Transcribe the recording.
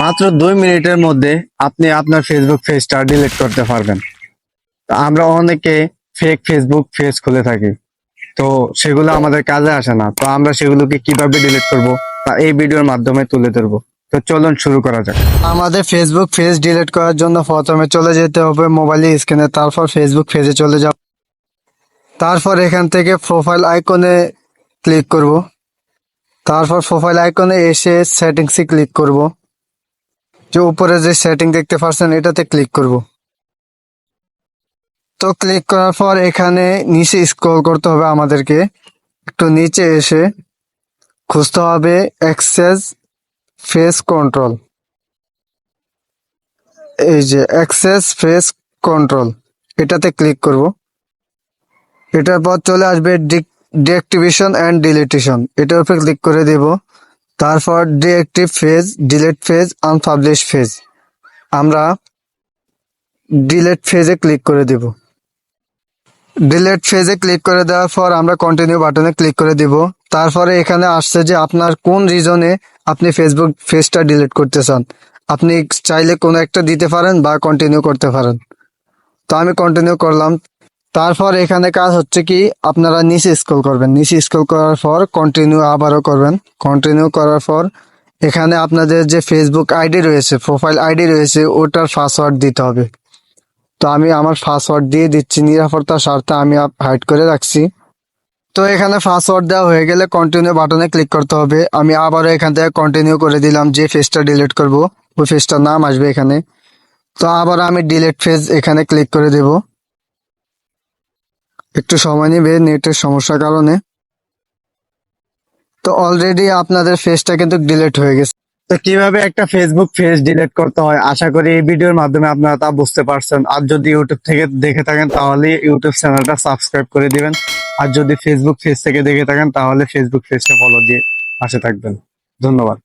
মাত্র দুই মিনিটের মধ্যে আপনি আপনার ফেসবুক পেজটা ডিলিট করতে পারবেন। আমরা অনেকে ফেক ফেসবুক পেজ খুলে থাকি। তো সেগুলো আমাদের কাজে আসে না। তো আমরা সেগুলোকে কীভাবে ডিলিট করব, তা এই ভিডিওর মাধ্যমে তুলে ধরবো। তো চলুন শুরু করা যাক। আমাদের ফেসবুক পেজ ডিলিট করার জন্য প্রথমে চলে যেতে হবে মোবাইলে স্ক্রিনে তারপর ফেসবুক পেজে চলে যাব। তারপর এখান থেকে প্রোফাইল আইকনে ক্লিক করব। তারপর প্রোফাইল আইকনে এসে সেটিংসে ক্লিক করব। যে উপরে যে সেটিং দেখতে পাচ্ছেন এটাতে ক্লিক করব। তো ক্লিক করার পর এখানে নিচে স্ক্রল করতে হবে আমাদেরকে। একটু নিচে এসে খুঁজতে হবে অ্যাক্সেস ফেস কন্ট্রোল এই যে অ্যাক্সেস ফেস কন্ট্রোল এটাতে ক্লিক করব। এটার পর চলে আসবে ডিঅ্যাক্টিভেশন অ্যান্ড ডিলিটেশন এটার উপর ক্লিক করে দেব। তারপর deactivate face delete face unpublish face আমরা ডিলেট ফেজে ক্লিক করে দেব। ডিলেট ফেজে ক্লিক করে দেওয়ার পর আমরা কন্টিনিউ বাটনে ক্লিক করে দিব। তারপরে এখানে আসছে যে আপনার কোন রিজনে আপনি ফেসবুক ফেজটা ডিলিট করতে চান। আপনি চাইলে কোনো একটা দিতে পারেন বা কন্টিনিউ করতে পারেন। তো আমি কন্টিনিউ করলাম। তারপর এখানে কাজ হচ্ছে কি, আপনারা নিচে স্ক্রল করবেন। নিচে স্ক্রল করার পর কন্টিনিউ আবারও করবেন। কন্টিনিউ করার পর এখানে আপনাদের যে ফেসবুক আইডি রয়েছে প্রোফাইল আইডি রয়েছে, ওটার পাসওয়ার্ড দিতে হবে। তো আমি আমার পাসওয়ার্ড দিয়ে দিচ্ছি নিরাপত্তার স্বার্থে আমি হাইড করে রাখছি। তো এখানে পাসওয়ার্ড দেওয়া হয়ে গেলে কন্টিনিউ বাটনে ক্লিক করতে হবে। আমি আবারও এখান থেকে কন্টিনিউ করে দিলাম যে ফেসটা ডিলিট করব, ওই ফেজটার নাম আসবে এখানে। তো আবার আমি ডিলিট ফেজ এখানে ক্লিক করে দেব। একটু সময় নেবে নেটের সমস্যার কারণে। তো অলরেডি আপনাদের ফেজটা কিন্তু ডিলেট হয়ে গেছে। তো কীভাবে একটা ফেসবুক পেজ ডিলিট করতে হয়? আশা করি এই ভিডিওর মাধ্যমে আপনারা তা বুঝতে পারছেন। আর যদি ইউটিউব থেকে দেখে থাকেন, তাহলে ইউটিউব চ্যানেলটা সাবস্ক্রাইব করে দিবেন। আর যদি ফেসবুক পেজ থেকে দেখে থাকেন, তাহলে ফেসবুক পেজটা ফলো দিয়ে পাশে থাকবেন। ধন্যবাদ।